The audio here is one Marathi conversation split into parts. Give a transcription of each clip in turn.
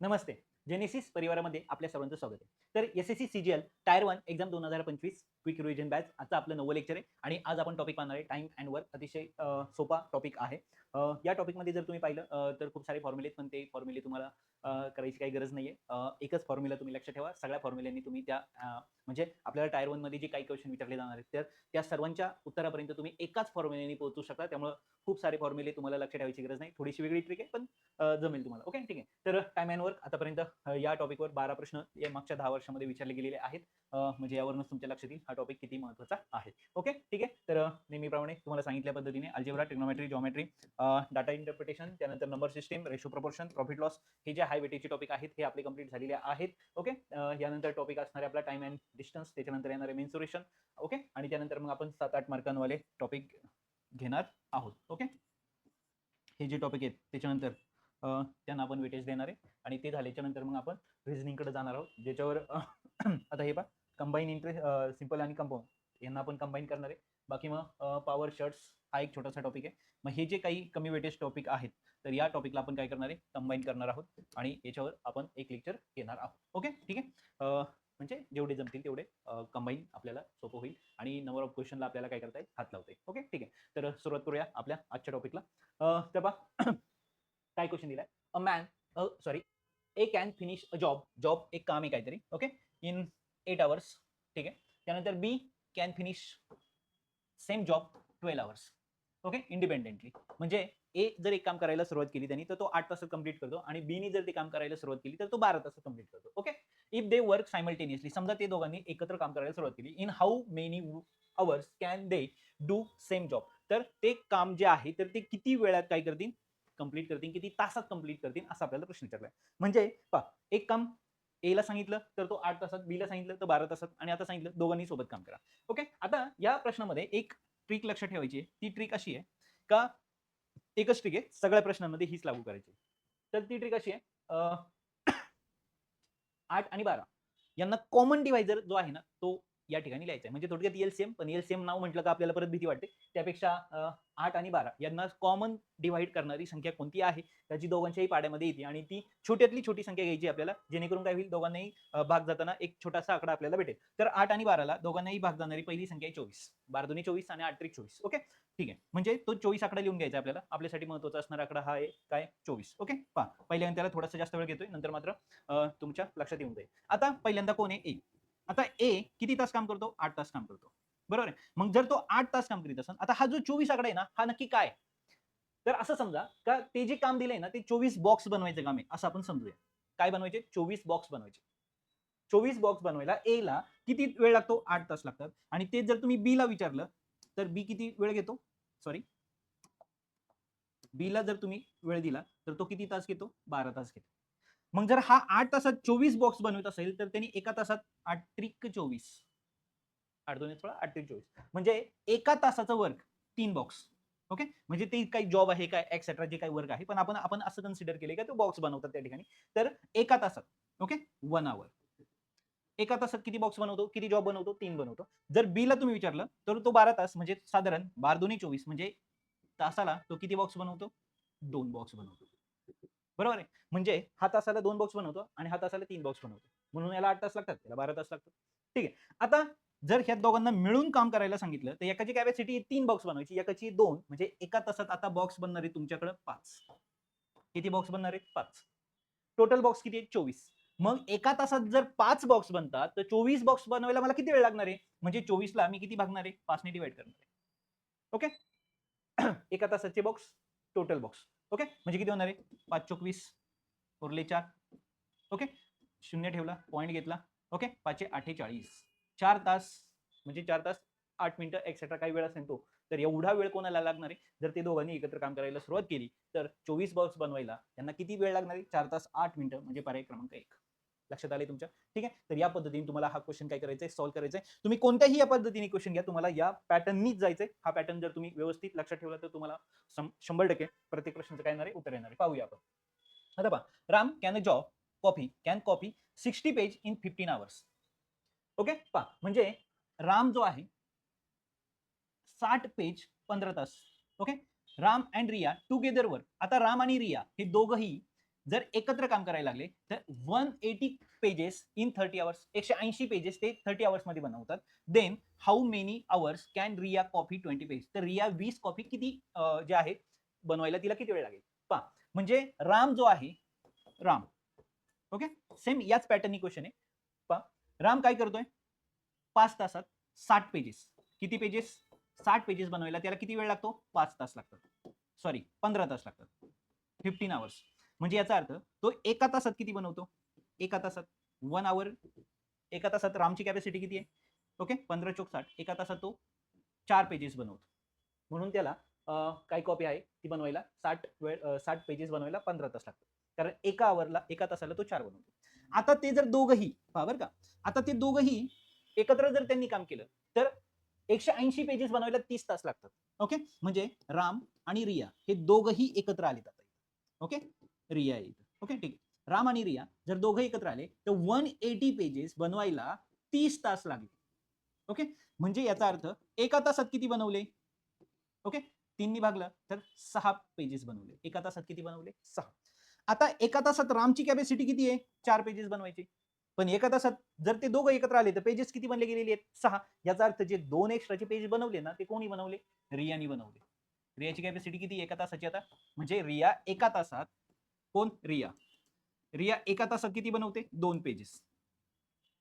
नमस्ते. जेनेसिस परिवारामध्ये आपल्या सर्वांचं स्वागत आहे. तर S S C C G L tier one exam दोन हजार पंचवीस क्विक रिव्हिजन बॅच आजचं आपलं नवं लेक्चर आहे. आणि आज आपण टॉपिक पाहणार आहे टाइम अँड वर्क अतिशय सोपा टॉपिक आहे. या टॉपिकमध्ये जर तुम्ही पाहिलं तर खूप सारे फॉर्म्युले पण ते फॉर्म्युले तुम्हाला करायची काही गरज नाही आहे एकच फॉर्म्युला तुम्ही लक्षात ठेवा. सगळ्या फॉर्म्युल्यांनी तुम्ही त्या म्हणजे आपल्याला टायर वनमध्ये जे काही क्वेश्चन विचारले जाणार आहेत तर त्या सर्वांच्या उत्तरापर्यंत तुम्ही एकाच फॉर्म्युलेने पोहोचू शकता. त्यामुळे खूप सारे फॉर्म्युले तुम्हाला लक्षात ठेवायची गरज नाही. थोडीशी वेगळी ट्रिक आहे पण जमेल तुम्हाला. ओके ठीक आहे. तर टाइम अँड वर्क आतापर्यंत या टॉपिकवर बारा प्रश्न या मागच्या दहा वर्षामध्ये विचारले गेलेले आहेत. म्हणजे यावरूनच तुमच्या लक्षात येईल हा टॉपिक किती महत्त्वाचा आहे. ओके ठीक आहे? तर नेहमीप्रमाणे तुम्हाला सांगितल्या पद्धतीने algebra trigonometry geometry data interpretation त्यानंतर number system ratio proportion profit loss हे जे हाय वेटेजचे टॉपिक आहेत हे आपले कंप्लीट झालेले आहेत. ओके यानंतर टॉपिक असणारे आपला टाइम अँड डिस्टन्स त्याच्यानंतर येणारे मेन्सुरेशन ओके आणि त्यानंतर मग आपण सात आठ मार्कांवाले टॉपिक घेणार आहोत. ओके हे जे टॉपिक आहेत त्याच्यानंतर त्यांना आपण वेटेज देणार आहे. आणि ते झाल्याच्यानंतर मग आपण रिझनिंगकडे जाणार आहोत. ज्याच्यावर आता हे पा कंबाईन इंटरेस्ट सिंपल आणि कंपाऊंड यांना आपण कंबाईन करणार आहे. बाकी मग पॉवर शर्ट्स हा एक छोटासा टॉपिक आहे. मग हे जे काही कमी वेटेज टॉपिक आहेत तर या टॉपिकला आपण काय करणार आहे? कंबाईन करणार आहोत. आणि याच्यावर आपण एक लेक्चर घेणार आहोत. ओके ठीक आहे? म्हणजे जेवढे जमतील तेवढे कंबाईन आपल्याला सोपं होईल. आणि नंबर ऑफ क्वेश्चनला आपल्याला काय करता येईल? हात लावता येईल. ओके ठीक आहे? तर सुरुवात करूया आपल्या आजच्या टॉपिकला तर बा काय क्वेश्चन दिलाय? A man sorry A can finish a job job एक काम आहे काहीतरी ओके इन एट आवर्स ठीक आहे? त्यानंतर B can finish same job twelve hours okay independently म्हणजे ए जर एक काम करायला सुरुवात केली त्यांनी तर तो आठ तासात कंप्लीट करतो आणि बीनी जर ते काम करायला सुरुवात केली तर तो बारा तासात कंप्लीट करतो okay if they work simultaneously समजा ते दोघांनी एकत्र काम करायला सुरुवात केली in how many hours can they do same job तर ते काम जे आहे तर ते किती वेळात काय करतील? कंप्लीट करतील किती तासात कंप्लीट करतील असा आपल्याला प्रश्न विचारलाय म्हणजे पा एक काम ए ला सांगितलं तर तो आठ तासात बी ला सांगितलं तर बारा तासात आणि आता सांगितलं दोघांनी सोबत काम करा. ओके आता या प्रश्नामध्ये एक ट्रिक लक्षात ठेवायची आहे. ती ट्रिक अशी आहे का एकच ट्रिक आहे सगळ्या प्रश्नांमध्ये हीच लागू करायची. तर ती ट्रिक अशी आहे आठ आणि बारा. यांना कॉमन डिवायझर जो आहे ना तो या ठिकाणी लिहायचं आहे. म्हणजे थोडक्यात एलसीएम पण एल एलसीएम नाव म्हटलं का आपल्याला परत भीती वाटते. त्यापेक्षा आठ आणि बारा यांना कॉमन डिव्हाइड करणारी संख्या कोणती आहे? त्याची दोघांच्याही पाड्यामध्ये येते आणि ती छोट्यातली छोटी संख्या घ्यायची आपल्याला जेणेकरून काय होईल? दोघांनाही भाग जाताना एक छोटासा आकडा आपल्याला भेटेल. तर आठ आणि बाराला दोघांनाही भाग जाणारी पहिली संख्या आहे चोवीस. बारा दोन्ही चोवीस आणि आठ त्रिक चोवीस. ओके? ठीक आहे. म्हणजे तो चोवीस आकडा लिहून घ्यायचा आपल्याला. आपल्यासाठी महत्त्वाचा असणारा आकडा हा आहे काय? चोवीस. ओके? पहा. पहिल्यांदा त्याला थोडासा जास्त वेळ घेतोय. नंतर मात्र तुमच्या लक्षात येऊन जाईल. आता पहिल्यांदा कोण आहे? एक आता ए किती तास काम करतो? आठ तास काम करतो. बरोबर आहे? मग जर तो आठ तास काम करीत असेल आता हा जो चोवीस आकडा आहे ना हा नक्की काय? तर असं समजा का ते जे काम दिलंय ना ते चोवीस बॉक्स बनवायचं काम आहे असं आपण समजूया. काय बनवायचे? चोवीस बॉक्स बनवायचे. चोवीस बॉक्स बनवायला ए ला किती वेळ लागतो? आठ तास लागतात. आणि ते जर तुम्ही बी ला विचारलं तर बी किती वेळ घेतो? सॉरी बी ला जर तुम्ही वेळ दिला तर तो किती तास घेतो? बारा तास घेतो. मग जर हा आठ तासात चोवीस बॉक्स बनवत असेल तर त्यांनी एका तासात आठ त्रिक चोवीस. आठ दोन सोळा आठ त्रिक चोवीस. म्हणजे एका तासाचं वर्क तीन बॉक्स ओके म्हणजे ते काही जॉब आहे काय एक्सेट्रा जे काही वर्क आहे पण आपण आपण असं कन्सिडर केले का तो बॉक्स बनवतात त्या ठिकाणी. तर एका तासात. ओके वन आवर एका तासात किती बॉक्स बनवतो किती जॉब बनवतो तीन बनवतो. जर बी ला तुम्ही विचारलं तर तो बारा तास म्हणजे साधारण बारा दोन्ही चोवीस म्हणजे तासाला तो किती बॉक्स बनवतो? दोन बॉक्स बनवतो. बरोबर आहे? म्हणजे हा तासाला दोन बॉक्स बनवतो आणि हा तासाला तीन बॉक्स बनवतो. म्हणून याला आठ तास लागतात त्याला बारा तास लागतात. ठीक आहे. आता जर ह्या दोघांना मिळून काम करायला सांगितलं तर एकाची कॅपॅसिटी तीन बॉक्स बनवायची. एकाची दोन म्हणजे एका तासात आता बॉक्स बनणार आहे तुमच्याकडे पाच. किती बॉक्स बनणार आहेत? पाच. टोटल बॉक्स किती आहेत? चोवीस. मग एका तासात जर पाच बॉक्स बनतात तर चोवीस बॉक्स बनवायला मला किती वेळ लागणार आहे? म्हणजे चोवीसला मी किती भागणार आहे? पाचने डिवाइड करणार आहे. ओके एका तासाचे बॉक्स टोटल बॉक्स ओके? म्हणजे किती होणार आहे? पाच चोवीस उरले चार. ओके? शून्य ठेवला पॉईंट घेतला. ओके? पाचशे अठ्ठेचाळीस. चार तास म्हणजे चार तास आठ मिनिटं एक्सेट्रा काही वेळ असेल तो. तर एवढा वेळ कोणाला लागणार आहे? जर ते दोघांनी एकत्र काम करायला सुरुवात केली तर चोवीस बॉक्स बनवायला त्यांना किती वेळ लागणार आहे? चार तास आठ मिनिटं म्हणजे पर्याय क्रमांक एक. लक्षात आले तुमच्या? ठीक आहे? तर या पद्धतीने तुम्हाला हा क्वेश्चन काय करायचा आहे सॉल्व्ह करायचा आहे तुम्ही कोणत्याही या पद्धतीने क्वेश्चन घ्या. तुम्हाला या पॅटर्ननीच जायचंय. हा पॅटर्न जर तुम्ही व्यवस्थित लक्षात ठेवला तर तुम्हाला शंभर टक्के प्रत्येक प्रश्नाचं काय येणार आहे? उत्तर येणार आहे. पाहूया आपण. आता पहा. Ram can a job copy can copy sixty page in fifteen hours okay पहा. म्हणजे राम जो आहे साठ पेज पंधरा तास. Okay Ram and Riya together work आता राम आणि रिया हे दोघंही जर एकत्र काम करायला लागले तर one eighty pages in thirty hours एकशे ऐंशी पेजेस ते थर्टी आवर्समध्ये बनवतात. Then how many hours can Riya copy twenty page तर रिया वीस कॉफी किती जे आहे बनवायला तिला किती वेळ लागेल? पहा म्हणजे राम जो आहे राम ओके सेम याच पॅटर्न क्वेश्चन आहे. पहा राम काय करतोय? पाच तासात साठ पेजेस किती पेजेस साठ पेजेस बनवायला त्याला किती वेळ लागतो? पाच तास लागतात. सॉरी पंधरा तास लागतात. फिफ्टीन आवर्स म्हणजे याचा अर्थ तो एका तासात किती बनवतो? एका तासात. वन आवर एका तासात रामची कॅपॅसिटी किती आहे? ओके पंधरा चोक साठ. एका तासात तो चार पेजेस बनवतो. म्हणून त्याला काय कॉपी आहे? ती बनवायला साठ वेळ साठ पेजेस बनवायला पंधरा तास लागतात. कारण एका आवरला एका तासाला तो चार बनवतो. आता ते जर दोघही बरं का. आता ते दोघही एकत्र जर त्यांनी काम केलं तर एकशे ऐंशी पेजेस बनवायला तीस तास लागतात. ओके म्हणजे राम आणि रिया हे दोघही एकत्र आले जातात. ओके रिया येईल ओके ठीक आहे. राम आणि रिया जर दोघं एकत्र आले तर वन एटी पेजेस बनवायला तीस तास लागले. ओके म्हणजे याचा अर्थ एका तासात किती बनवले? ओके तीननी भागलं तर सहा पेजेस बनवले. एका तासात किती बनवले? सहा. आता एका तासात रामची कॅपॅसिटी किती आहे? चार पेजेस बनवायची. पण एका तासात जर ते दोघं एकत्र आले तर पेजेस किती बनले गेलेले आहेत? सहा. याचा अर्थ जे दोन एक्स्ट्राचे पेज बनवले ना ते कोणी बनवले? रियानी बनवले. रियाची कॅपॅसिटी किती एका तासाची आता? म्हणजे रिया एका तासात कोण? रिया. रिया एका तासात किती बनवते? दोन पेजेस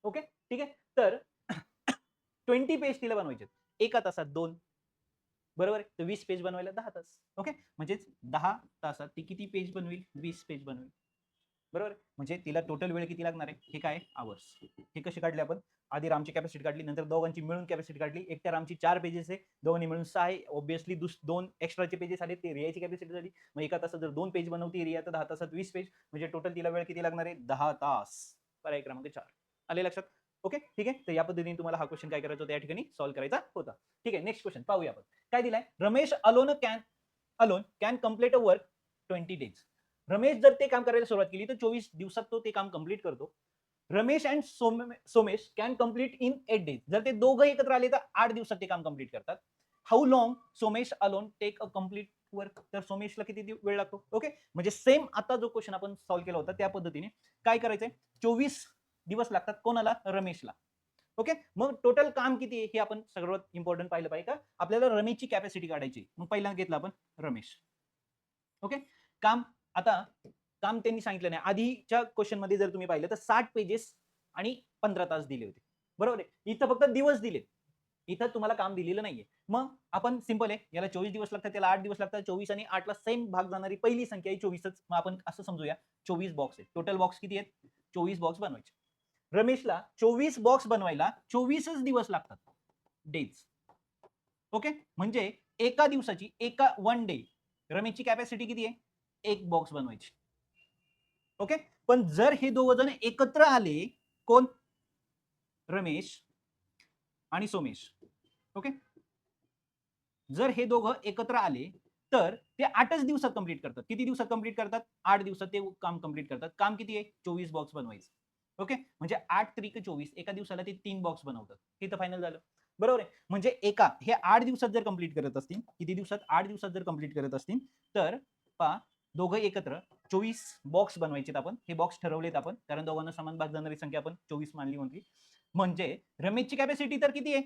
ओके ठीक आहे? तर ट्वेंटी पेज तिला बनवायचे एका तासात दोन. बरोबर? आहे तर वीस पेज बनवायला दहा तास. ओके म्हणजेच दहा तासात ती किती पेज बनवेल? वीस पेज बनवेल. बरोबर? म्हणजे तिला टोटल वेळ किती लागणार आहे? हे काय आवर्स हे कसे काढले आपण? आधी रामची कॅपॅसिटी काढली नंतर दोघांची मिळून कॅपॅसिटी काढली. एकट्या रामची चार पेजेस आहे. दोघांनी मिळून सहा आहे. ऑब्विसली दुस दोन एक्स्ट्राचे पेजेस आले ते रियाची कॅपॅसिटी झाली. मग एका तासात जर दोन पेज बनवते रिया तर दहा तासात वीस पेज म्हणजे टोटल तिला वेळ किती लागणार आहे? दहा तास. पर्याय क्रमांक चार. आले लक्षात? ओके? ठीक आहे? तर या पद्धतीने तुम्हाला हा क्वेश्चन काय करायचा होता? या ठिकाणी सॉल्व्ह करायचा होता. ठीक आहे? नेक्स्ट क्वेश्चन पाहूया आपण. काय दिलाय? Ramesh alone can alone can complete a work twenty days Ramesh जर ते काम करायला सुरुवात केली तर चोवीस दिवसात तो ते काम कंप्लीट करतो. Ramesh and Somesh can complete in eight days जर ते दोघं एकत्र आले तर आठ दिवसात ते काम कंप्लीट करतात. How long Somesh alone take a complete work तर सोमेशला किती वेळ लागतो? ओके म्हणजे सेम आता जो क्वेश्चन आपण सॉल्व्ह केला होता त्या पद्धतीने काय करायचंय? चोवीस दिवस लागतात कोणाला? रमेशला. ओके मग टोटल काम किती आहे? हे आपण सर्वात इम्पॉर्टंट पाहिलं पाहिजे का? आपल्याला रमेशची कॅपॅसिटी काढायची मग पहिल्यांदा घेतला आपण रमेश. ओके काम आता काम त्यांनी सांगितलं नाही. आधीच्या क्वेश्चनमध्ये जर तुम्ही पाहिलं तर साठ पेजेस आणि पंधरा तास दिले होते. बरोबर आहे? इथं फक्त दिवस दिले इथं तुम्हाला काम दिलेलं नाहीये. मग आपण सिंपल आहे. याला चोवीस दिवस लागतात त्याला आठ दिवस लागतात. चोवीस आणि आठला सेम भाग जाणारी पहिली संख्या आहे चोवीसच. मग आपण असं समजूया. चोवीस बॉक्स आहे टोटल बॉक्स किती आहेत? चोवीस बॉक्स बनवायचे. रमेशला चोवीस बॉक्स बनवायला चोवीसच दिवस लागतात. डेज ओके म्हणजे एका दिवसाची एका वन डे रमेशची कॅपॅसिटी किती आहे? एक बॉक्स बनवायची. ओके पण जर हे दोघ जण एकत्र आले कोण? रमेश आणि सोमेश. ओके जर हे दोघं एकत्र आले तर ते आठच दिवसात कंप्लीट करतात. किती दिवसात कंप्लीट करतात? आठ दिवसात ते काम कंप्लीट करतात. काम किती आहे? चोवीस बॉक्स बनवायचं. ओके म्हणजे आठ त्रिक चोवीस. एका दिवसाला ते तीन बॉक्स बनवतात. हे तर फायनल झालं. बरोबर आहे? म्हणजे एका हे आठ दिवसात जर कंप्लीट करत असतील किती दिवसात? आठ दिवसात जर कंप्लीट करत असतील तर पा दोघं एकत्र चोवीस बॉक्स बनवायचेत आपण. हे बॉक्स ठरवलेत आपण. कारण दोघांना समान भाग जाणारी संख्या आपण चोवीस मानली होती. म्हणजे रमेशची कॅपॅसिटी तर किती आहे?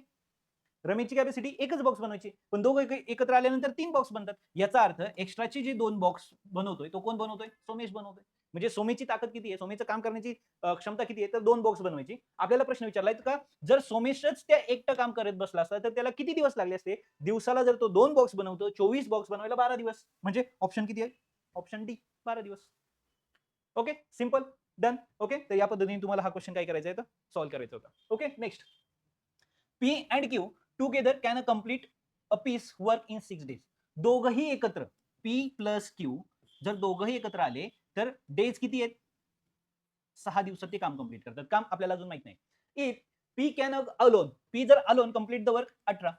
रमेशची कॅपॅसिटी एकच बॉक्स बनवायची. पण दोघं एक- एकत्र आल्यानंतर तीन बॉक्स बनतात. याचा अर्थ एक्स्ट्राचे जे दोन बॉक्स बनवतोय तो कोण बनवतोय? सोमेश बनवतोय. म्हणजे सोमेची ताकद किती आहे? सोमेचं काम करण्याची क्षमता किती आहे? तर दोन बॉक्स बनवायची. आपल्याला प्रश्न विचारलाय का? जर सोमेशच त्या एकटं काम करत बसला असता तर त्याला किती दिवस लागले असते? दिवसाला जर तो दोन बॉक्स बनवतो चोवीस बॉक्स बनवायला बारा दिवस. म्हणजे ऑप्शन किती आहे? ऑप्शन डी बारा दिवस. ओके सिंपल डन ओके तर या पद्धतीने तुम्हाला हा क्वेश्चन काय करायचा आहे तर सॉल्व्ह करायचा होता. Okay next P and Q together can a complete a piece work in six days दोघही एकत्र पी प्लस क्यू जर दोघही एकत्र आले तर डेज किती आहेत? सहा दिवसात ते काम कंप्लीट करतात. काम आपल्याला अजून माहीत नाही. If P can alone P जर अलोन कंप्लीट द वर्क अठरा.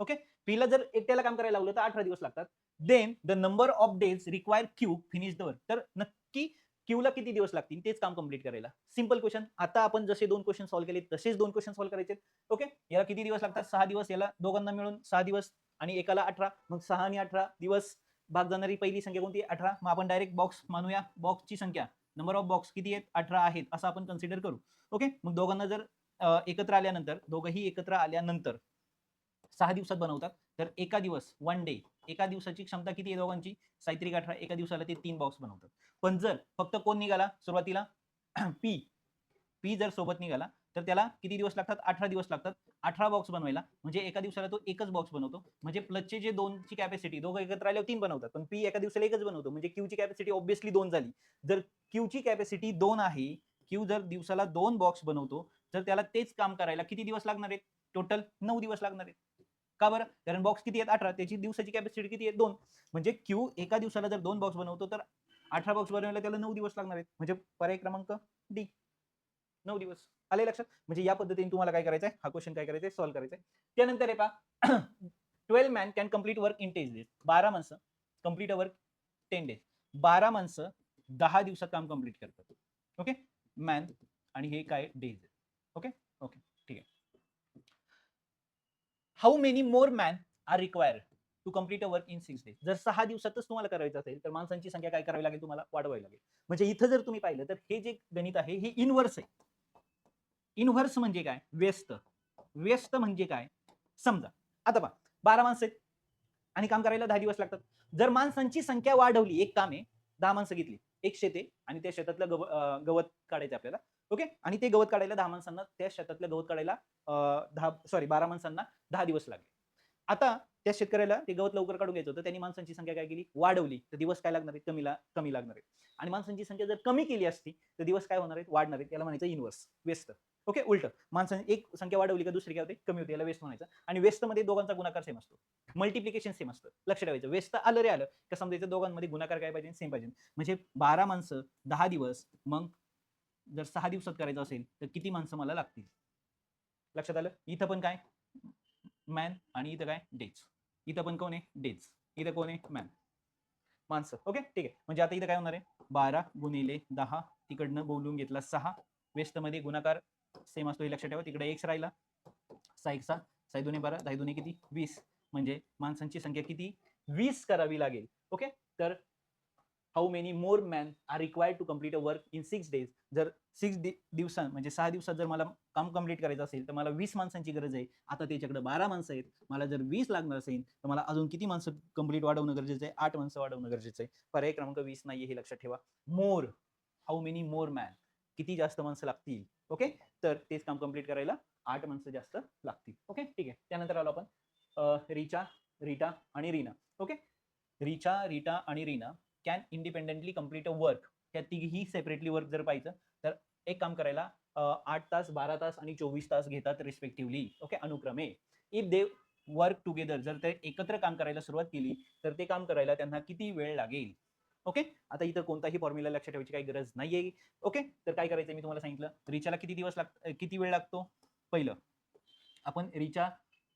ओके पीला जर एकट्याला काम करायला लागलं तर अठरा दिवस लागतात. Then the number of days require Q finish the work तर नक्की क्यूला किती दिवस लागतील? तेच काम कंप्लीट करायला. सिंपल क्वेश्चन आता आपण जसे दोन क्वेश्चन सॉल्व्ह केले तसेच दोन क्वेश्चन सॉल्व्ह करायचे. ओके याला किती दिवस लागतात? सहा दिवस. याला दोघांना मिळून सहा दिवस आणि एकाला अठरा. मग सहा आणि अठरा दिवस भाग जाणारी पहिली संख्या कोणती? अठरा. मग आपण डायरेक्ट बॉक्स मानूया. बॉक्सची संख्या. नंबर ऑफ बॉक्स किती आहेत? अठरा आहेत. असं आपण कन्सिडर करू. ओके मग दोघांना जर एकत्र आल्यानंतर दोघंही एकत्र आल्यानंतर सहा दिवसात बनवतात. तर एका दिवस वन डे एका दिवसाची क्षमता किती आहे दोघांची? साहित्रिक अठरा एका दिवसाला ते तीन बॉक्स बनवतात. पण जर फक्त कोण निघाला सुरुवातीला? पी. पी जर सोबत निघाला तर त्याला किती दिवस लागतात? अठरा दिवस लागतात. अठरा बॉक्स बनवायला म्हणजे एका दिवसाला तो एकच बॉक्स बनवतो. म्हणजे प्लसचे जे दोनची कॅपॅसिटी दोघं एकत्र आल्यावर तीन बनवतात. पण पी एका दिवसाला एकच बनवतो. म्हणजे क्यूची कॅपॅसिटी ऑब्विसली दोन झाली. जर क्यूची कॅपॅसिटी दोन आहे क्यू जर दिवसाला दोन बॉक्स बनवतो तर त्याला तेच काम करायला किती दिवस लागणार आहेत? टोटल नऊ दिवस लागणार आहेत. का बरं? कारण बॉक्स किती आहेत? अठरा. त्याची दिवसाची कॅपॅसिटी किती आहे? दोन. म्हणजे क्यू एका दिवसाला जर दोन बॉक्स बनवतो तर अठरा बॉक्स बनवायला त्याला नऊ दिवस लागणार आहेत. म्हणजे पर्याय क्रमांक डी नऊ दिवस. आले लक्षात? म्हणजे या पद्धतीने तुम्हाला काय करायचं आहे हा क्वेश्चन काय करायचा आहे सॉल्व्ह करायचा आहे त्यानंतर आहे पा twelve man can complete work in ten days बारा माणसं कंप्लीट वर्क टेन डेज बारा माणसं दहा दिवसात काम कंप्लीट करतात. ओके मॅन आणि हे काय? डेज ओके ओके ठीक आहे how many more man are required to complete a work in six days जर सहा दिवसातच तुम्हाला करायचं असेल तर माणसांची संख्या काय करावी लागेल तुम्हाला? वाढवावी लागेल. म्हणजे इथं जर तुम्ही पाहिलं तर हे जे गणित आहे हे इनव्हर्स आहे. इनव्हर्स म्हणजे काय? व्यस्त. व्यस्त म्हणजे काय? समजा. आता पहा बारा माणसं आहेत आणि काम करायला दहा दिवस लागतात. जर माणसांची संख्या वाढवली एक काम आहे दहा माणसं घेतली एक शेते आणि त्या शेतातलं गव गवत काढायचं आपल्याला ओके? आणि ते गवत काढायला दहा माणसांना त्या शेतातल्या गवत काढायला दहा सॉरी बारा माणसांना दहा दिवस लागले. आता त्या शेतकऱ्याला ते गवत लवकर काढून घ्यायचं होतं. त्यांनी माणसांची संख्या काय केली? वाढवली. तर दिवस काय लागणार आहेत? कमीला कमी लागणार आहेत. आणि माणसांची संख्या जर कमी केली असती तर दिवस काय होणार आहेत? वाढणार आहेत. त्याला म्हणायचं इनवर्स व्यस्त. ओके? उलट. माणसांनी एक संख्या वाढवली का दुसरी काय होते? कमी होते. याला वेस्ट म्हणायचं. आणि वेस्टमध्ये दोघांचा गुणाकार सेम असतो. मल्टिप्लिकेशन सेम असतं. लक्ष ठेवायचं. वेस्ट आलं रे आलं. का समजायचं दोघांमध्ये गुणाकार काय पाहिजे? सेम पाहिजे. म्हणजे बारा माणसं दहा दिवस मग जर सहा दिवसात करायचं असेल तर किती माणसं मला लागतील? लक्षात आलं? इथं पण काय? मॅन आणि इथं काय? डेज. इथं पण कोण आहे? डेज. इथं कोण आहे? मॅन. माणसं. ओके? ठीक आहे. म्हणजे आता इथं काय होणार आहे? बारा गुणिले दहा तिकडनं बोलून घेतला सहा. वेस्टमध्ये गुणाकार सेम असतो हे लक्षात ठेवा. तिकडे एक्स राहिला. सहा एक सहा. साई दोन्ही बारा. दहा दोन्ही किती? वीस. म्हणजे माणसांची संख्या किती? वीस करावी लागेल. ओके? तर how many more man are required to complete a work in six days जर सिक्स दिवसां म्हणजे सहा दिवसात जर मला काम कंप्लीट करायचं असेल तर मला वीस माणसांची गरज आहे. आता त्याच्याकडे बारा माणसं आहेत. मला जर वीस लागणार असेल तर मला अजून किती माणसं कंप्लीट वाढवणं गरजेचं आहे? आठ माणसं वाढवणं गरजेचं आहे. पर्याय क्रमांक वीस नाही हे लक्षात ठेवा. More how many more man किती जास्त माणसं लागतील? ओके तर तेच काम कंप्लीट करायला आठ माणसं जास्त लागतील. ओके ठीक आहे. त्यानंतर आलो आपण रिचा रिटा आणि रीना. ओके रिचा रिटा आणि Reena. Can independently complete a work त्या तिघीही सेपरेटली वर्क जर पाहिजे तर एक काम करायला आठ तास बारा तास आणि चोवीस तास घेतात रिस्पेक्टिव्हली ओके अनुक्रमे. इफ दे वर्क टुगेदर जर ते एकत्र काम करायला सुरुवात केली तर ते काम करायला त्यांना किती वेळ लागेल? ओके आता इथं कोणताही फॉर्म्युला लक्षात ठेवायची काही गरज नाहीये. ओके तर काय करायचं मी तुम्हाला सांगितलं रिचाला किती दिवस लाग किती वेळ लागतो? पहिलं आपण रिचा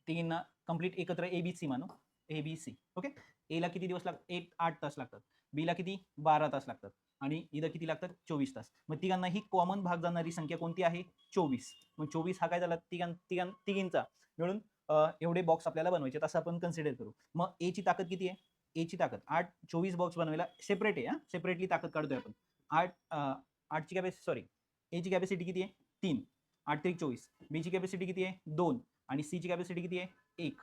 तिघींना कंप्लीट एकत्र ए बी सी मानू. ए बी सी ओके एला किती दिवस लाग एक आठ तास लागतात. बीला किती? बारा तास लागतात. आणि e इथं किती लागतात? चोवीस तास. मग तिघांना ही कॉमन भाग जाणारी संख्या कोणती आहे? चोवीस. मग चोवीस हा काय झाला? तिघां तिघां तिघींचा. मिळून एवढे बॉक्स आपल्याला बनवायचे तसं आपण कन्सिडर करू. मग ए ची ताकद किती आहे? ए ची ताकद. आठ चोवीस बॉक्स बनवायला सेपरेट आहे हा? सेपरेटली ताकद काढतोय आपण. आठ आठची कॅपॅसिटी सॉरी ए ची कॅपॅसिटी किती आहे? तीन. आठ ते चोवीस. बी ची कॅपॅसिटी किती आहे? दोन. आणि सी ची कॅपॅसिटी किती आहे? एक.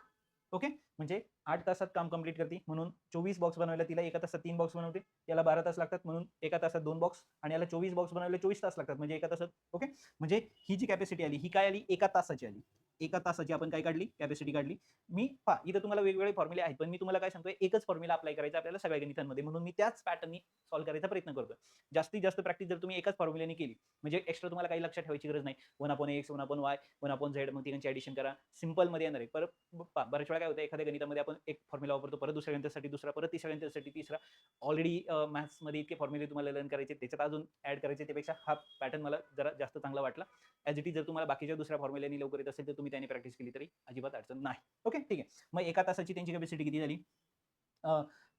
ओके म्हणजे आठ तासात काम कंप्लीट करते. म्हणून चोवीस बॉक्स बनवायला तिला एका तासात तीन बॉक्स बनवते. याला बारा तास लागतात. म्हणून एका तासात दोन बॉक्स आणि याला चोवीस बॉक्स बनवायला चोवीस तास लागतात. म्हणजे एका तासात ओके म्हणजे ही जी कॅपॅसिटी आली ही काय आली? एका तासाची आली. एका तासाची आपण काय काढली? कॅपॅसिटी काढली. मी पा इथं तुम्हाला वेगवेगळे फॉर्म्युले आहेत पण मी तुम्हाला काय सांगतोय? एकच फॉर्म्युला अप्लाय करायचा आपल्याला सगळ्या गणितांमध्ये. म्हणून मी त्याच पॅटर्ननी सॉल्व्ह करायचा प्रयत्न करतो जास्तीत जास्त प्रॅक्टिस जर तुम्ही एकाच फॉर्म्युलेने केली म्हणजे एक्स्ट्रा तुम्हाला काही लक्षात ठेवायची गरज नाही. One upon X one upon Y one upon Z मग तिघांची ऍडिशन करा. सिम्पलमध्ये येणार आहे. पर पहा, बऱ्याच वेळा काय होतं? एखाद्या गणितामध्ये आपण एक फॉर्म्युला वापरतो परत दुसऱ्या गणितासाठी दुसरा परत तिसऱ्या गणितासाठी तिसरा. ऑलरेडी मॅथ्समध्ये इतके फॉर्म्युले तुम्हाला लर्न करायचे त्याच्यात अजून ऍड करायचे त्यापेक्षा हा पॅटर्न मला जरा जास्त चांगला वाटला. ॲज इट इज जर तुम्हाला बाकीच्या दुसऱ्या फॉर्म्युल्यानी लवकर येत असेल तर तुम्ही त्याने प्रॅक्टिस केली तरी अजिबात अडचण नाही. ओके ठीक आहे. मग एका तासाची त्यांची कॅपॅसिटी किती झाली?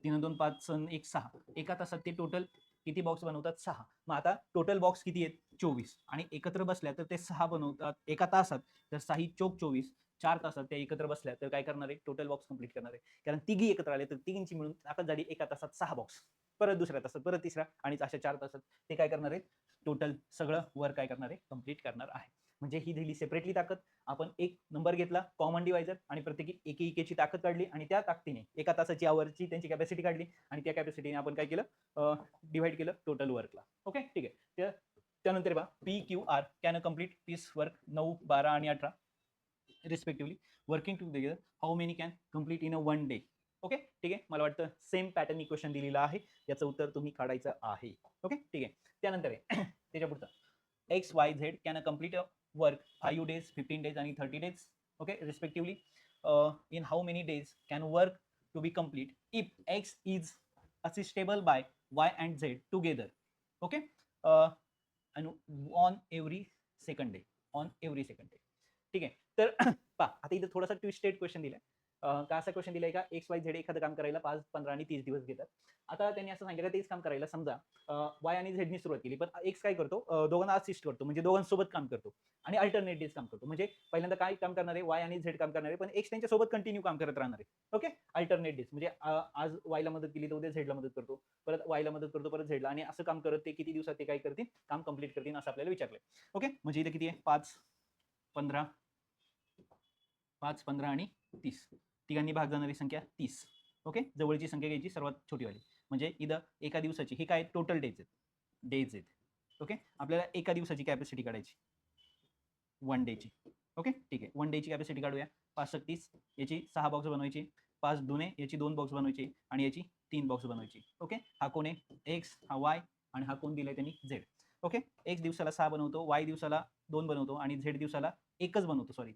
तीन दोन पाच एक सहा. एका तासात ते टोटल किती बॉक्स बनवतात? सहा. मग आता टोटल बॉक्स किती आहेत? चोवीस. आणि एकत्र बसल्या तर ते सहा बनवतात एका तासात. तर साही चोक चोवीस. चार तासात त्या एकत्र बसल्या तर काय करणार? आहे टोटल बॉक्स कंप्लीट करणार. आहे कारण तिघी एकत्र आले तर तिघींची मिळून आता झाली एका तासात सहा बॉक्स परत दुसऱ्या तासात परत तिसरा आणि अशा चार तासात ते काय करणार? आहेत टोटल सगळं वर काय करणार? आहे कंप्लीट करणार आहे. म्हणजे ही दिली सेपरेटली ताकद. आपण एक नंबर घेतला कॉमन डिवायझर आणि प्रत्येकी एके एकेची ताकद काढली आणि त्या ताकदीने एका तासाची आवरची त्यांची कॅपॅसिटी काढली आणि त्या कॅपॅसिटीने आपण काय केलं? डिवाइड केलं टोटल वर्कला ओके ठीक आहे. त्यानंतर बा P Q R can complete piece work नऊ बारा आणि अठरा. Respectively working to together how many can complete in a one day okay ठीक आहे? मला वाटतं सेम पॅटर्न इक्वेशन दिलेलं आहे. याचं उत्तर तुम्ही काढायचं आहे. ओके ठीक आहे. त्यानंतर आहे. त्याच्या पुढचं X Y Z can complete a work five days fifteen days आणि thirty days okay respectively in how many days can work to be complete if X is assistable by Y and Z together okay on every second day on every second day ठीक आहे. तर पा आता इथं थोडासा ट्विस्टेड क्वेश्चन दिलाय. का असा क्वेश्चन दिलाय का? एक्स वाय झेड एखादं काम करायला पाच पंधरा आणि तीस दिवस घेतात. आता त्यांनी असं सांगितलं तेच काम करायला समजा वाय आणि झेडनी सुरुवात केली. पण एक्स काय करतो? दोघांना असिस्ट करतो. म्हणजे दोघांसोबत काम करतो. आणि अल्टरनेट डेज काम करतो. म्हणजे पहिल्यांदा काय काम करणार? आहे वाय आणि झेड काम करणार. आहे पण एक्स त्यांच्यासोबत कंटिन्यू काम करत राहणार. आहे ओके अल्टरनेट डेज म्हणजे आज वायला मदत केली तर उद्या झेडला मदत करतो. परत वायला मदत करतो परत झेडला आणि असं काम करत ते किती दिवसात ते काय करतील? काम कंप्लीट करतील असं आपल्याला विचारलंय. ओके म्हणजे इथे किती आहे? पाच पंधरा पाच पंधरा आणि तीस. तिघांनी भाग जाणारी संख्या तीस. ओके जवळची संख्या घ्यायची सर्वात छोटीवाली म्हणजे इथं एका दिवसाची. ही काय टोटल डेज आहेत. डेज आहेत. ओके आपल्याला एका दिवसाची कॅपॅसिटी काढायची. वन डेची ओके ठीक आहे. वन डेची कॅपॅसिटी काढूया. पाच तीस. याची सहा बॉक्स बनवायची. पाच दोने. याची दोन बॉक्स बनवायची. आणि याची तीन बॉक्स बनवायची. ओके हा कोण आहे? एक्स हा वाय आणि हा कोण दिला त्यांनी झेड ओके एक्स दिवसाला सहा बनवतो. वाय दिवसाला दोन बनवतो. आणि झेड दिवसाला एकच बनवतो. सॉरी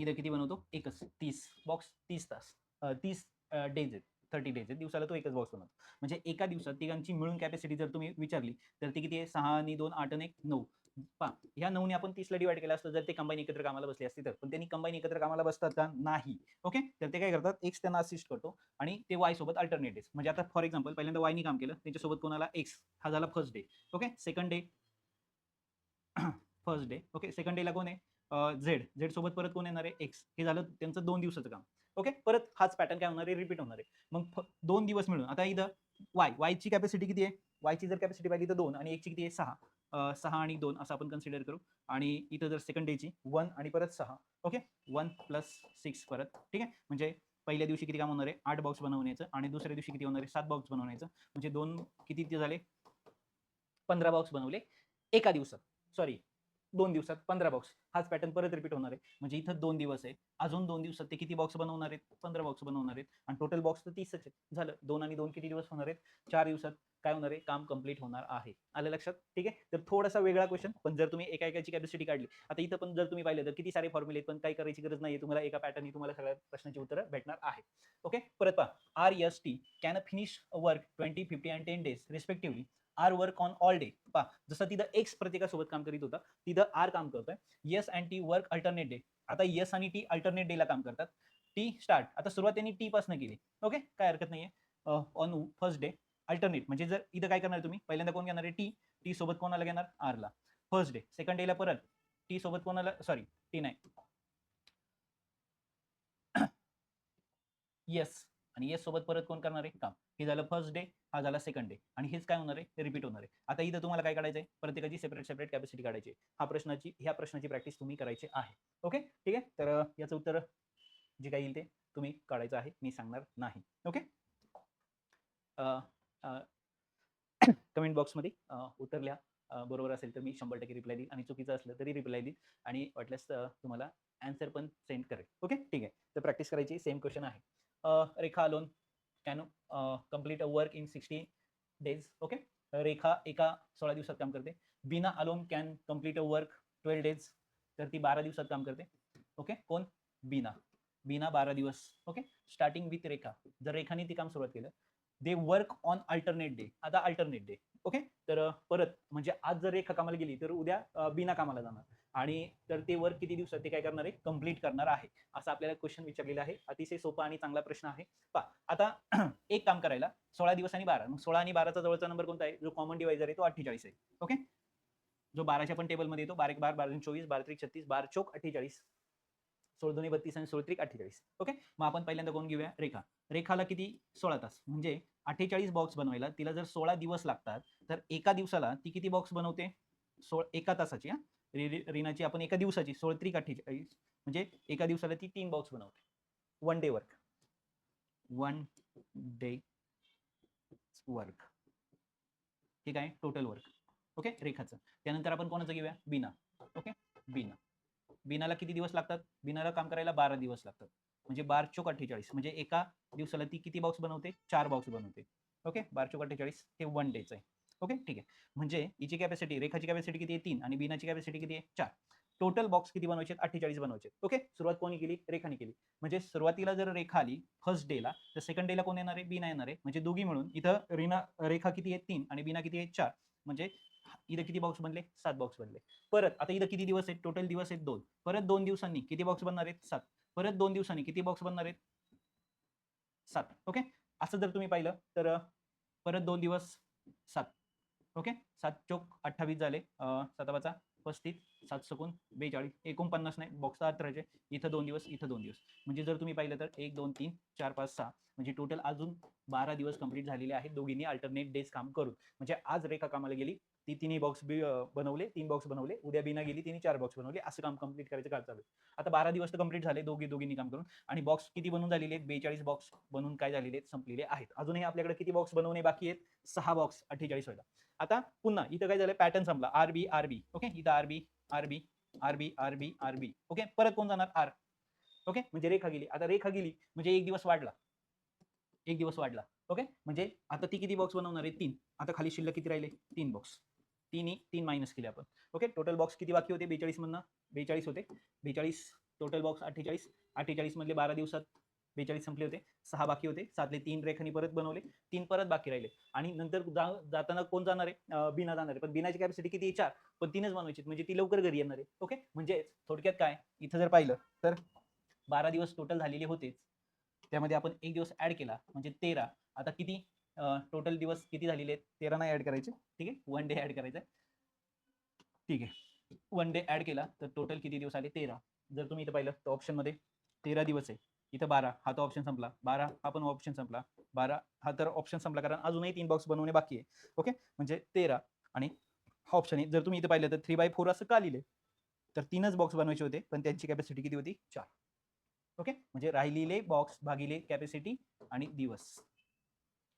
इथं किती बनवतो? एकच तीस. बॉक्स तीस तास. तीस डेज आहेत. थर्टी डेज आहेत. दिवसाला तो एकच बॉक्स बनवतो. म्हणजे एका दिवसात तिघांची मिळून कॅपॅसिटी जर तुम्ही विचारली तर ती किती आहे? सहा आणि दोन आठ आणि एक नऊ. पा ह्या नऊने आपण तीसला डिवाइड केला असतं जर ते कंबाईन एकत्र कामाला बसले असते तर. पण त्यांनी कंबाईन एकत्र कामाला बसतात का? नाही. ओके तर ते काय करतात? एक्स त्यांना असिस्ट करतो आणि ते वाय सोबत अल्टरनेटिव्ह म्हणजे आता फॉर एक्झाम्पल पहिल्यांदा वायनी काम केलं त्यांच्यासोबत कोणाला? एक्स हा झाला first day okay second day first day okay second डेला कोण आहे? झेड. झेड सोबत परत कोण येणार आहे? एक्स हे झालं त्यांचं दोन दिवसाचं काम. ओके परत हाच पॅटर्न काय होणार आहे? रिपीट होणार आहे. मग फ- दोन दिवस मिळून. आता इथं वाय वायची कॅपॅसिटी किती आहे? वायची जर कॅपॅसिटी पाहिली तर दोन आणि एकची किती आहे? सहा. सहा आणि दोन असं आपण कन्सिडर करू. आणि इथं जर सेकंड डेची वन आणि परत सहा. ओके वन प्लस सिक्स परत. ठीक आहे? म्हणजे पहिल्या दिवशी किती काम होणार आहे? आठ बॉक्स बनवण्याचं आणि दुसऱ्या दिवशी किती होणार आहे? सात बॉक्स बनवण्याचं. म्हणजे दोन किती ते झाले? पंधरा बॉक्स बनवले. एका दिवसात. सॉरी दोन दिवसात पंधरा बॉक्स हाच पॅटर्न परत रिपीट होणार आहे. म्हणजे इथं दोन दिवस आहे. अजून दोन दिवसात ते किती बॉक्स बनवणार आहेत? पंधरा बॉक्स बनवणार आहेत. आणि टोटल बॉक्स तर तीसच आहेत. झालं. दोन आणि दोन किती दिवस होणार आहेत? चार दिवसात काय होणार आहे? काम कंप्लीट होणार आहे. आलं लक्षात? ठीक आहे? तर थोडासा वेगळा क्वेश्चन पण जर तुम्ही एका एकाची कॅपॅसिटी काढली. आता इथं पण जर तुम्ही पाहिलं तर किती सारे फॉर्म्युले आहेत? पण काही करायची गरज नाही तुम्हाला एका पॅटर्ननी तुम्हाला सगळ्या प्रश्नाची उत्तरं भेटणार आहे ओके परत पहा. R S T can finish work twenty fifty and ten days respectively R work on all day पहा जसं तिथं एक्स प्रत्येकासोबत काम करीत होता तिथं आर काम करतोय. S and T work alternate day आता यस आणि टी अल्टरनेट डेला काम करतात. टी स्टार्ट आता सुरुवात त्यांनी टी पासून केली. ओके काय हरकत नाहीये. ऑन फर्स्ट डे अल्टरनेट म्हणजे जर इथं काय करणार तुम्ही? पहिल्यांदा कोण घेणार आहे? टी टी सोबत कोणाला घेणार? आरला फर्स्ट डे सेकंड डेला परत. टी सोबत कोणाला? सॉरी टी नाही. येस आणि येस सोबत परत कोण करणार आहे? काम. हे झालं फर्स्ट डे हा झाला सेकंड डे आणि हेच काय होणार आहे? रिपीट होणार आहे. आता इथं तुम्हाला काय काढायचं आहे प्रत्येकाची सेपरेट सेपरेट कॅपॅसिटी काढायची. हा प्रश्नाची ह्या प्रश्नाची प्रॅक्टिस तुम्ही करायची आहे. ओके ठीक आहे? तर याचं उत्तर जे काही येईल ते तुम्ही काढायचं आहे. मी सांगणार नाही. ओके कमेंट बॉक्समध्ये उत्तर लिहा. बरोबर असेल तर मी शंभर टक्के रिप्लाय देईल आणि चुकीचं असलं तरी रिप्लाय देईल आणि वाटल्यास तुम्हाला आन्सर पण सेंड करेल ओके ठीक आहे? तर प्रॅक्टिस करायची सेम क्वेश्चन आहे. Rekha alone can complete a work in sixty days okay Rekha एका सोळा दिवसात काम करते. Bina alone can complete a work twelve days तर ती बारा दिवसात काम करते. ओके कोण? बिना. बिना बारा दिवस ओके स्टार्टिंग विथ रेखा. जर रेखाने ती काम सुरुवात केलं they work on alternate day आता अल्टरनेट डे ओके तर परत म्हणजे आज जर रेखा कामाला गेली तर उद्या बिना कामाला जाणार. आणि तर ते वर्क किती दिवसात ते काय करणार आहे? कंप्लीट करणार आहे. असं आपल्याला क्वेश्चन विचारलेला आहे. अतिशय सोपा आणि चांगला प्रश्न आहे. पा आता एक काम करायला. सोळा दिवस आणि बारा. मग सोळा आणि बाराचा जवळचा नंबर कोणता आहे? जो कॉमन डिवायझर आहे तो अठ्ठेचाळीस आहे. ओके जो बाराच्या पण टेबलमध्ये येतो बारा एक बार बारा चोवीस बारा त्रिक छत्तीस बार चोक अठ्ठेचाळीस. सोळ दोन्ही बत्तीस आणि सोळ त्रिक अठ्ठेचाळीस. ओके मग आपण पहिल्यांदा कोण घेऊया? रेखा. रेखाला किती? सोळा तास. म्हणजे अठ्ठेचाळीस बॉक्स बनवायला तिला जर सोळा दिवस लागतात तर एका दिवसाला ती किती बॉक्स बनवते? सोळ एका तासाची हा? रि- रीनाची आपण एका दिवसाची सोळ त्रिक अठ्ठेचाळीस म्हणजे एका दिवसाला ती तीन बॉक्स बनवते. One day work one day work ठीक आहे? टोटल वर्क ओके रेखाचं. त्यानंतर आपण कोणाचं घेऊया? बिना. ओके बिना. बिनाला किती दिवस लागतात? बिनाला काम करायला बारा दिवस लागतात. म्हणजे बार चोक अठ्ठेचाळीस म्हणजे एका दिवसाला ती किती बॉक्स बनवते? चार बॉक्स बनवते. ओके बार चोक अठ्ठेचाळीस हे वन डेचं आहे. ओके? ठीक आहे. म्हणजे e हिची कॅपॅसिटी रेखाची कॅपॅसिटी किती आहे? तीन आणि बिनाची कॅपॅसिटी किती आहे? चार. टोटल बॉक्स किती बनवायचे? अठ्ठेचाळीस बनवायचे. ओके? सुरुवात कोणी केली? रेखाने केली. म्हणजे सुरुवातीला जर रेखा आली फर्स्ट डेला तर सेकंड डेला कोण येणार आहे? बिना येणार आहे. म्हणजे दोघी मिळून इथं रीना रेखा किती आहे? तीन आणि बिना किती आहे? चार. म्हणजे इथं किती बॉक्स बनले? सात बॉक्स बनले. परत आता इथं किती दिवस आहेत? टोटल दिवस आहेत दोन. परत दोन दिवसांनी किती बॉक्स बनणार आहेत? सात. परत दोन दिवसांनी किती बॉक्स बनणार आहेत? सात. ओके? असं जर तुम्ही पाहिलं तर परत दोन दिवस सात. ओके? सात चोक अठ्ठावीस झाले. सतावाचा पस्तीस सात सकून बेचाळीस. एकोणपन्नास नाही बॉक्स अठराचे इथं दोन दिवस इथं दोन दिवस. म्हणजे जर तुम्ही पाहिलं तर एक दोन तीन चार पाच सहा. म्हणजे टोटल अजून बारा दिवस कंप्लीट झालेले आहेत. दोघींनी अल्टरनेट डेज काम करून. म्हणजे आज रेखा कामाला गेली. ती तिन्ही बॉक्स बी बनवले तीन बॉक्स बनवले. उद्या बिना गेली तिने चार बॉक्स बनवले. असं काम कंप्लीट करायचं काम चालू आता बारा दिवस तर कंप्लीट झाले दोघी दोघींनी काम करून. आणि बॉक्स किती बनवून झालेले आहेत? बेचाळीस बॉक्स बनवून काय झालेले आहेत? संपलेले आहेत. अजूनही आपल्याकडे किती बॉक्स बनवणे बाकी आहेत? सहा बॉक्स अठ्ठेचाळीस व्हायला. आता पुन्हा इथं काय झालं पॅटर्न संपला. R B R B okay इथं R B R B R B R B R B okay परत कोण जाणार? आर ओके म्हणजे रेखा गेली. आता रेखा गेली म्हणजे एक दिवस वाढला. एक दिवस वाढला. ओके म्हणजे आता ती किती बॉक्स बनवणार आहे? तीन. आता खाली शिल्लक किती राहिले? तीन बॉक्स तिन्ही तीन मायनस केले आपण. ओके टोटल बॉक्स किती बाकी होते? बेचाळीसमधनं बेचाळीस होते. बेचाळीस टोटल बॉक्स अठ्ठेचाळीस. अठ्ठेचाळीसमधले बारा दिवसात बेचाळीस संपले होते. सहा बाकी होते. सातले तीन रेखांनी परत बनवले. तीन परत बाकी राहिले. आणि नंतर जा- जाताना कोण जाणार आहे? बिना जाणार आहे. पण बिनाची कॅपॅसिटी किती चार. पण तीनच बनवायची म्हणजे ती लवकर घरी येणार आहे. ओके म्हणजे थोडक्यात काय? इथं जर पाहिलं तर बारा दिवस टोटल झालेले होतेच. त्यामध्ये आपण एक दिवस ऍड केला. म्हणजे तेरा. आता किती? टोटल दिवस किती झालेले आहेत? तेरा नाही ऍड करायचे. ठीक आहे? वन डे ऍड करायचं ठीक आहे. वन डे ऍड केला तर टोटल किती दिवस आले? तेरा. जर तुम्ही इथं पाहिलं तर ऑप्शनमध्ये तेरा दिवस आहे. इथं बारा. हा तो ऑप्शन संपला. बारा हा पण ऑप्शन संपला. बारा हा तर ऑप्शन संपला कारण अजूनही तीन बॉक्स बनवणे बाकी आहे. ओके म्हणजे तेरा. आणि हा ऑप्शन आहे. जर तुम्ही इथं पाहिलं तर थ्री बाय फोर असं का लिहिले? तर तीनच बॉक्स बनवायचे होते पण त्यांची कॅपॅसिटी किती होती? चार. ओके म्हणजे राहिलेले बॉक्स भागिले कॅपॅसिटी आणि दिवस.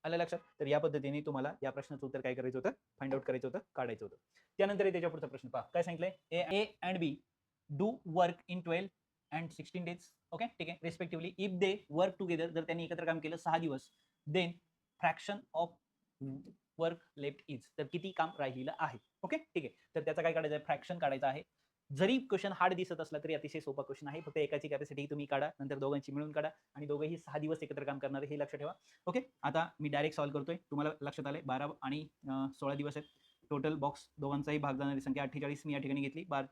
आलं लक्षात? तर या पद्धतीने तुम्हाला या प्रश्नाचं उत्तर काय करायचं होतं? फाइंड आउट करायचं होतं काढायचं होतं. त्यानंतर त्याच्या पुढचा प्रश्न. पहा काय सांगितलंय? A and B do work in twelve and sixteen days okay ठीक आहे? Respectively if they work together जर त्यांनी एकत्र काम केलं सहा दिवस then fraction of work left is तर किती काम राहिलेलं आहे? ओके ठीक आहे? तर त्याचा काय काढायचं आहे? फ्रॅक्शन काढायचं आहे. जरी क्वेश्चन हार्ड दिसत असला तरी अतिशय सोपा क्वेश्चन आहे. फक्त एकाची कॅपॅसिटी तुम्ही काढा नंतर दोघांची मिळून काढा आणि दोघंही सहा दिवस एकत्र काम करणार हे लक्षात ठेवा. ओके आता मी डायरेक्ट सॉल्व्ह करतोय. तुम्हाला लक्षात आले बारा आणि सोळा दिवस आहेत. टोटल बॉक्स दोघांचाही भाग जाणारी संख्या अठ्ठेचाळीस मी या ठिकाणी घेतली. बार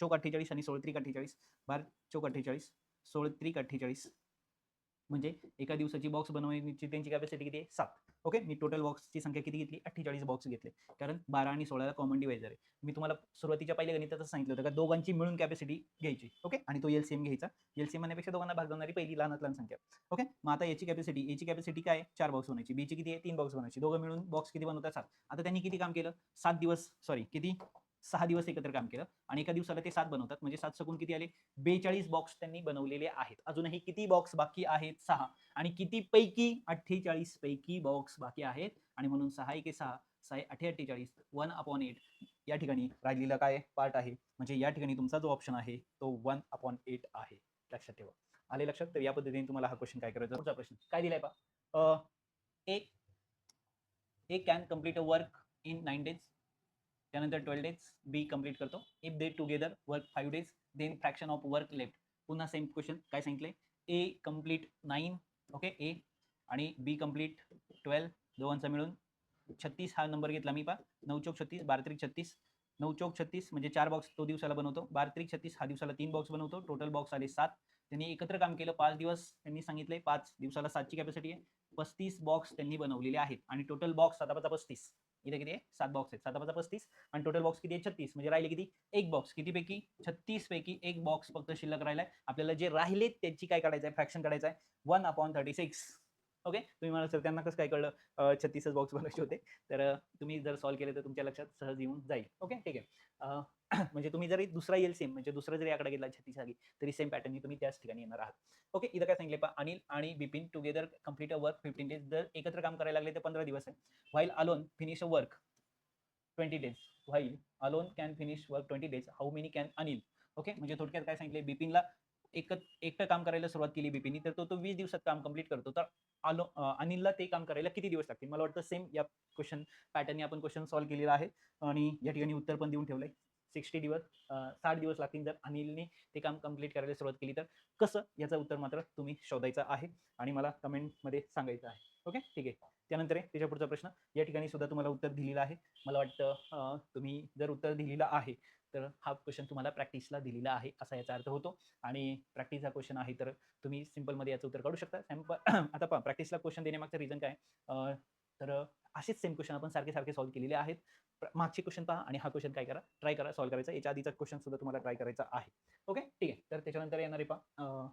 चौक अठ्ठेचाळीस आणि सोळ त्रिक अठ्ठेचाळीस. बार चौक अठ्ठेचाळीस सोळ त्रिक अठ्ठेचाळीस. म्हणजे एका दिवसाची बॉक्स बनवण्याची त्यांची कॅपॅसिटी किती आहे? सात. ओके? मी टोटल बॉक्सची संख्या किती घेतली? अठ्ठेचाळीस बॉक्स घेतले. कारण बारा आणि सोळाला कॉमन डिवायझर आहे. मी तुम्हाला सुरुवातीच्या पहिल्या गणितातच सांगितलं होतं का दोघांची मिळून कॅपॅसिटी घ्यायची. ओके? आणि तो एलसीएम घ्यायचा. एलसीएम म्हणण्यापेक्षा दोघांना भाग पहिली लहानात लहान संख्या. ओके? मग आता याची कॅपॅसिटी याची कॅपॅसिटी काय चार बॉक्स बनायची बीची किती आहे? तीन बॉक्स बनायची दोघं मिळून बॉक्स किती बनवतात? सात. आता त्यांनी किती काम केलं? सात दिवस सॉरी किती? सहा दिवस एकत्र काम केलं आणि एका दिवसाला ते सात बनवतात. म्हणजे सात सकून किती आले? बेचाळीस बॉक्स त्यांनी बनवलेले आहेत. अजूनही किती बॉक्स बाकी आहेत? सहा. आणि किती पैकी अठ्ठेचाळीस पैकी बॉक्स बाकी आहेत? आणि म्हणून सहा एके सहा सहा अठे अठ्ठेचाळीस वन अपॉन एट या ठिकाणी राहिलेला काय पार्ट आहे? म्हणजे या ठिकाणी तुमचा जो ऑप्शन आहे तो वन अपॉन एट आहे. लक्षात ठेवा. आले लक्षात? तर या पद्धतीने तुम्हाला हा क्वेश्चन काय करायचा? पुढचा प्रश्न. काय दिलाय पा A A can complete a work in nine days त्यानंतर ट्वेल्व डेज बी कंप्लीट करतो. If they together work five days then fraction of work left पुन्हा सेम क्वेश्चन काय सांगितलंय? A complete nine okay A आणि बी कंप्लीट ट्वेल्व दोघांचा मिळून छत्तीस हा नंबर घेतला मी पा नऊ चौक छत्तीस बारा त्रिक छत्तीस. नऊ चौक छत्तीस म्हणजे चार बॉक्स तो दिवसाला बनवतो. बारा त्रिक छत्तीस हा दिवसाला तीन बॉक्स बनवतो. टोटल बॉक्स आले सात. त्यांनी एकत्र काम केलं पाच दिवस. त्यांनी सांगितले पाच. दिवसाला सातची कॅपॅसिटी आहे. पस्तीस बॉक्स त्यांनी बनवलेले आहेत. आणि टोटल बॉक्स आता पाचा पस्तीस. इथे किती आहे? सात बॉक्स आहेत. सात पाचा पस्तीस आणि टोटल बॉक्स किती आहे? छत्तीस. म्हणजे राहिले किती? एक बॉक्स कितीपैकी? छत्तीस पैकी एक बॉक्स फक्त शिल्लक राहिलाय. आपल्याला जे राहिले त्याची काय काढायचं आहे फ्रॅक्शन काढायचं आहे one upon thirty six okay तुम्ही मला सर त्यांना कसं काय कळलं? छत्तीसच बॉक्स बनवायचे होते. तर तुम्ही जर सॉल्व्ह केले तर तुमच्या लक्षात सहज येऊन जाईल. ओके ठीक आहे. म्हणजे तुम्ही जरी दुसरा येईल सेम म्हणजे दुसरा जरी आकडा गेला छत्तीस जागी तरी सेम पॅटर्न तुम्ही त्याच ठिकाणी येणार आहात. ओके इथं काय सांगितले पा अनिल आणि Bipin together complete a work fifteen days जर एकत्र काम करायला लागले तर पंधरा दिवस आहे. While alone finish a work twenty days while alone can finish work twenty days how many can Anil? Okay म्हणजे थोडक्यात काय सांगितले बिपिनला एक एकटं काम करायला सुरुवात केली बिपिनी तर तो तो वीस दिवसात काम कंप्लीट करतो. तर आलो अनिलला ते काम करायला किती दिवस लागतील? मला वाटतं सेम या क्वेश्चन पॅटर्नने आपण क्वेश्चन सॉल्व्ह केलेला आहे. आणि या ठिकाणी उत्तर पण देऊन ठेवलंय. सिक्स्टी दिवस साठ दिवस लागतील जर अनिलने ते काम कंप्लीट करायला सुरुवात केली तर. कसं? याचं उत्तर मात्र तुम्ही शोधायचं आहे आणि मला कमेंटमध्ये सांगायचं आहे. ओके? ठीक आहे. त्यानंतर आहे त्याच्या पुढचा प्रश्न. या ठिकाणी सुद्धा तुम्हाला उत्तर दिलेलं आहे. मला वाटतं तुम्ही जर उत्तर दिलेलं आहे तर हा क्वेश्चन तुम्हाला प्रॅक्टिसला दिलेला आहे असा याचा अर्थ होतो. आणि प्रॅक्टिस हा क्वेश्चन आहे तर तुम्ही सिम्पलमध्ये याचं उत्तर काढू शकता. सॅम्पल आता पहा प्रॅक्टिसला क्वेश्चन देण्यामागचं रिझन काय? तर असेच सेम क्वेश्चन आपण सारखे सारखे सॉल्व्ह केलेले आहेत. मागचे क्वेश्चन पहा आणि हा क्वेश्चन काय करा ट्राय करा सॉल्व्ह करायचा. याच्या आधीचा क्वेश्चन सुद्धा तुम्हाला ट्राय करायचा आहे. ओके ठीक आहे. तर त्याच्यानंतर येणारे पहा.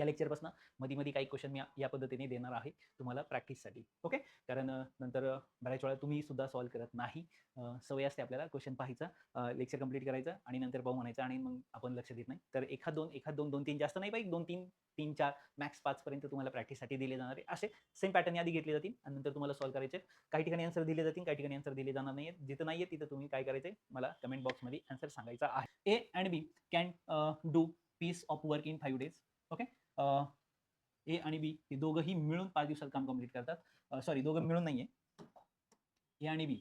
या लेक्चरपासून मध्ये मध्ये काही क्वेश्चन मी या- पद्धतीने देणार आहे तुम्हाला प्रॅक्टिससाठी ओके कारण नंतर बऱ्याच वेळा तुम्ही सुद्धा सॉल्व्ह करत नाही. सवय असते आपल्याला क्वेश्चन पाहायचं लेक्चर कंप्लीट करायचं आणि नंतर पाहू म्हणायचं आणि मग आपण लक्ष देत नाही. तर एखाद दोन एखाद दोन दोन तीन जास्त नाही पाहिजे दोन तीन तीन चार मॅक्स पाचपर्यंत तुम्हाला प्रॅक्टिससाठी दिले जाणारे असे सेम पॅटर्न आधी घेतले जातील आणि नंतर तुम्हाला सॉल्व्ह करायचे काही ठिकाणी आन्सर दिले जातील काही ठिकाणी आन्सर दिले जाणार नाही जिथं नाही आहे तिथं तुम्ही काय करायचे मला कमेंट बॉक्समध्ये आन्सर सांगायचा आहे. A and B can do piece of work in five days okay A आणि बी हे दोघंही मिळून पाच दिवसात काम कंप्लीट करतात. सॉरी दोघं मिळून नाहीये. ए आणि बी.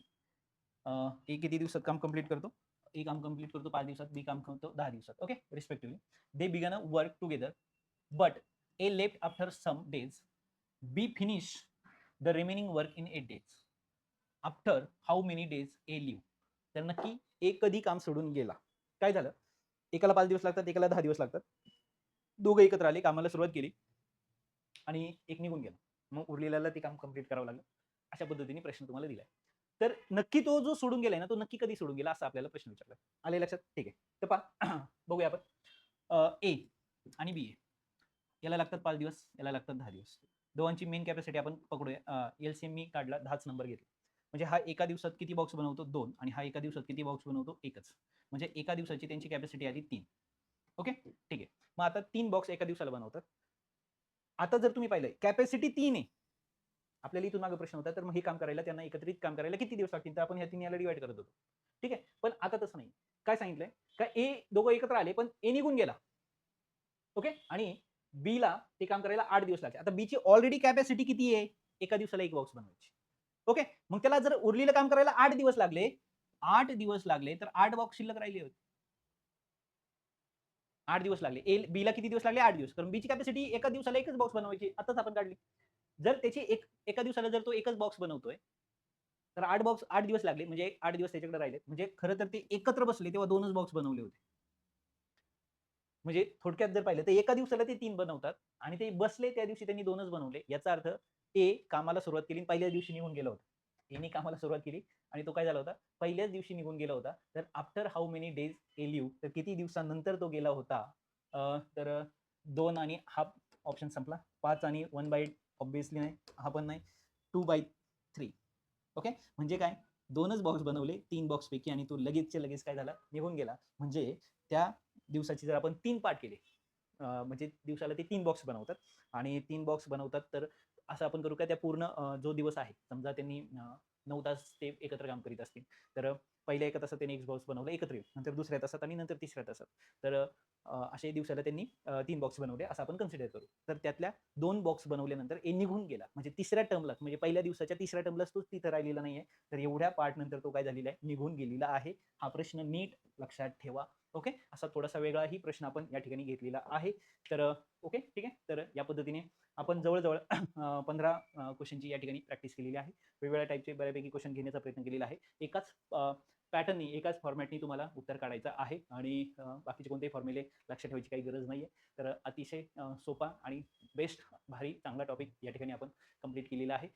ए किती दिवसात काम कंप्लीट करतो? ए काम कंप्लीट करतो पाच दिवसात बी काम करतो दहा दिवसात. Okay respectively they begin a work together but A left after some days B finish the remaining work in eight days after how many days A leave तर नक्की ए कधी काम सोडून गेला? काय झालं? एकाला पाच दिवस लागतात एकाला दहा दिवस लागतात. दोघं एकत्र आले कामाला सुरुवात केली. आणि एक निघून गेला. मग उरलेल्याला ते काम कंप्लीट करावं लागलं. अशा पद्धतीने प्रश्न तुम्हाला दिलाय. तर नक्की तो जो सोडून गेलाय ना तो नक्की कधी सोडून गेला असा आपल्याला प्रश्न विचारला आले लक्षात? ठीक आहे. तर पहा बघूया आपण. ए आणि बी ए याला लागतात पाच दिवस याला लागतात दहा दिवस. दोघांची मेन कॅपॅसिटी आपण पकडूया. एल सी एम मी काढला दहाच नंबर घेतला. म्हणजे हा एका दिवसात किती बॉक्स बनवतो? दोन. आणि हा एका दिवसात किती बॉक्स बनवतो? एकच. म्हणजे एका दिवसाची त्यांची कॅपॅसिटी आली तीन. ओके? ठीक आहे. मग आता तीन बॉक्स एका दिवसाला बनवतात. आता जर तुम्ही पाहिलंय कॅपॅसिटी तीन आहे. आपल्याला इथून मागे प्रश्न होता तर मग हे काम करायला त्यांना एकत्रित काम करायला किती दिवस लागतील? तर आपण ह्या तीन याला डिवाइड करत होतो. ठीक आहे? पण आता तसं नाही. काय सांगितलंय? का ए दोघं एकत्र आले पण ए निघून गेला. ओके? आणि बी ला ते काम करायला आठ दिवस लागले. आता बीची ऑलरेडी कॅपॅसिटी किती आहे? एका दिवसाला एक बॉक्स बनवायची. ओके? मग त्याला जर उरलेलं काम करायला आठ दिवस लागले आठ दिवस लागले तर आठ बॉक्स शिल्लक राहिले होते. आठ दिवस लागले. ए बीला किती दिवस लागले? आठ दिवस. कारण बीची कॅपॅसिटी एका दिवसाला एकच बॉक्स बनवायची. आताच आपण काढली. जर त्याची एक एका दिवसाला जर तो एकच बॉक्स बनवतोय तर आठ बॉक्स आठ दिवस लागले. म्हणजे एक आठ दिवस त्याच्याकडे राहिले. म्हणजे खरं तर ते एकत्र बसले तेव्हा दोनच बॉक्स बनवले होते. म्हणजे थोडक्यात जर पाहिलं तर एका दिवसाला ते तीन बनवतात आणि ते बसले त्या दिवशी त्यांनी दोनच बनवले. याचा अर्थ ए कामाला सुरुवात केली पहिल्या दिवशी निघून गेला होता. यांनी कामाला सुरुवात केली आणि तो काय झाला होता? पहिल्याच दिवशी निघून गेला होता. तर after how many days A leave तर किती दिवसानंतर तो गेला होता? तर दोन आणि हाफ ऑप्शन संपला. पाच आणि वन बाय ऑब्विसली नाही हा पण नाही. टू बाय थ्री ओके म्हणजे काय? दोनच बॉक्स बनवले तीन बॉक्सपैकी आणि तो लगेचच्या लगेच काय झाला? निघून गेला. म्हणजे त्या दिवसाची जर आपण तीन पार्ट केले म्हणजे दिवसाला ते तीन बॉक्स बनवतात. आणि तीन बॉक्स बनवतात तर असं आपण करू का त्या पूर्ण जो दिवस आहे समजा त्यांनी नऊ तास ते एकत्र काम करीत असतील. तर पहिल्या एका तासात त्यांनी एक बॉक्स बनवला एकत्र येऊन. नंतर दुसऱ्या तासात आणि नंतर तिसऱ्या तासात. तर असे दिवसाला त्यांनी तीन बॉक्स बनवले असं आपण कन्सिडर करू. तर त्यातल्या दोन बॉक्स बनवल्यानंतर ए निघून गेला. म्हणजे तिसऱ्या टर्मलाच म्हणजे पहिल्या दिवसाच्या तिसऱ्या टर्मलाच तो तिथं राहिलेला नाहीये. तर एवढ्या पार्ट नंतर तो काय झालेला आहे निघून गेलेला आहे. हा प्रश्न नीट लक्षात ठेवा. ओके? असा थोडासा वेगळाही प्रश्न आपण या ठिकाणी घेतलेला आहे. तर ओके? ठीक आहे? तर या पद्धतीने आपण जवळजवळ पंधरा क्वेश्चनची या ठिकाणी प्रॅक्टिस केलेली आहे. वेगवेगळ्या टाईपचे बऱ्यापैकी क्वेश्चन घेण्याचा प्रयत्न केलेला आहे. एकाच पॅटर्ननी एकाच फॉर्मॅटनी तुम्हाला उत्तर काढायचं आहे आणि बाकीचे कोणतेही फॉर्म्युले लक्षात ठेवायची काही गरज नाही आहे तर अतिशय सोपा आणि बेस्ट भारी चांगला टॉपिक या ठिकाणी आपण कंप्लीट केलेला आहे.